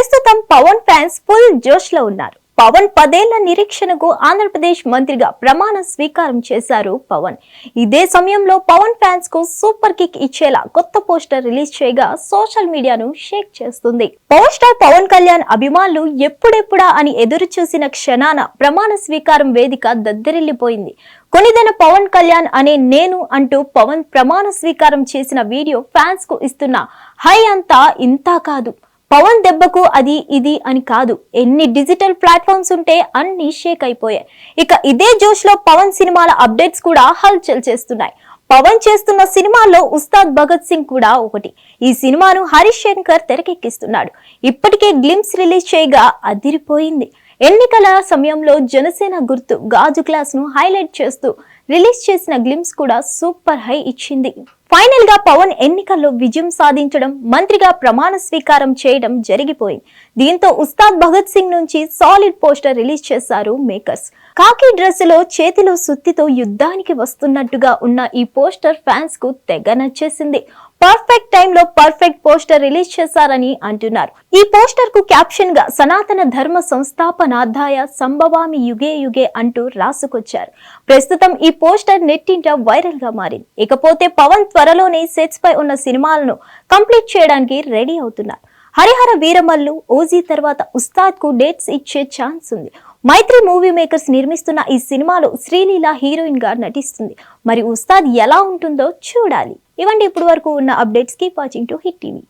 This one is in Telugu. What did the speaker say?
ప్రస్తుతం పవన్ ఫ్యాన్స్ ఫుల్ జోష్లో ఉన్నారు. పవన్ పదేళ్ళ నిరీక్షణకు ఆంధ్రప్రదేశ్ మంత్రిగా ప్రమాణ స్వీకారం చేశారు పవన్. ఇదే సమయంలో పవన్ ఫ్యాన్స్కు సూపర్ కిక్ ఇచ్చేలా కొత్త పోస్టర్ రిలీజ్ చేయగా సోషల్ మీడియాను షేక్ చేస్తుంది. పవర్ స్టార్ పవన్ కళ్యాణ్ అభిమానులు ఎప్పుడెప్పుడా అని ఎదురు చూసిన క్షణాన ప్రమాణ స్వీకారం వేదిక దద్దరిల్లిపోయింది. కొనిదెన పవన్ కళ్యాణ్ అనే నేను అంటూ పవన్ ప్రమాణ స్వీకారం చేసిన వీడియో ఫ్యాన్స్కు ఇస్తున్న హై అంతా ఇంతా కాదు. పవన్ దెబ్బకు అది ఇది అని కాదు. ఎన్ని డిజిటల్ ప్లాట్ఫామ్స్ ఉంటే అన్ని షేక్ అయిపోయాయి. ఇక ఇదే జోష్లో పవన్ సినిమాల అప్డేట్స్ కూడా హల్చల్ చేస్తున్నాయి. పవన్ చేస్తున్న సినిమాల్లో ఉస్తాద్ భగత్ సింగ్ కూడా ఒకటి. ఈ సినిమాను హరీష్ శంకర్ తెరకెక్కిస్తున్నాడు. ఇప్పటికే గ్లిమ్స్ రిలీజ్ చేయగా అదిరిపోయింది. ఎన్నికల సమయంలో జనసేన గుర్తు గాజు క్లాస్ను హైలైట్ చేస్తూ రిలీజ్ చేసిన గ్లిమ్స్ కూడా సూపర్ హై ఇచ్చింది. ఫైనల్గా పవన్ ఎన్నికల్లో విజయం సాధించడం మంత్రిగా ప్రమాణ స్వీకారం చేయడం జరిగిపోయింది. దీంతో ఉస్తాద్ భగత్ సింగ్ నుంచి సాలిడ్ పోస్టర్ రిలీజ్ చేశారు మేకర్స్. కాకి డ్రెస్లో చేతిలో సుత్తితో యుద్ధానికి వస్తున్నట్టుగా ఉన్న ఈ పోస్టర్ ఫ్యాన్స్కు తెగ నచ్చేసింది. పర్ఫెక్ట్ టైంలో పర్ఫెక్ట్ పోస్టర్ రిలీజ్ చేశారని అంటున్నారు. ఈ పోస్టర్కు క్యాప్షన్గా సనాతన ధర్మ సంస్థాపనాధ్యాయ సంభవామి యుగే యుగే అంటూ రాసుకొచ్చారు. ప్రస్తుతం ఈ పోస్టర్ నెట్టింట వైరల్గా మారింది. ఇకపోతే పవన్ త్వరలోనే సెట్స్ పై ఉన్న సినిమాలను కంప్లీట్ చేయడానికి రెడీ అవుతున్నారు. హరిహర వీరమల్లు ఓజీ తర్వాత ఉస్తాద్కు డేట్స్ ఇచ్చే ఛాన్స్ ఉంది. మైత్రి మూవీ మేకర్స్ నిర్మిస్తున్న ఈ సినిమాలో శ్రీలీల హీరోయిన్గా నటిస్తుంది. మరి ఉస్తాద్ ఎలా ఉంటుందో చూడాలి. ఇవండి ఇప్పటి వరకు ఉన్న updates keep watching to Hit TV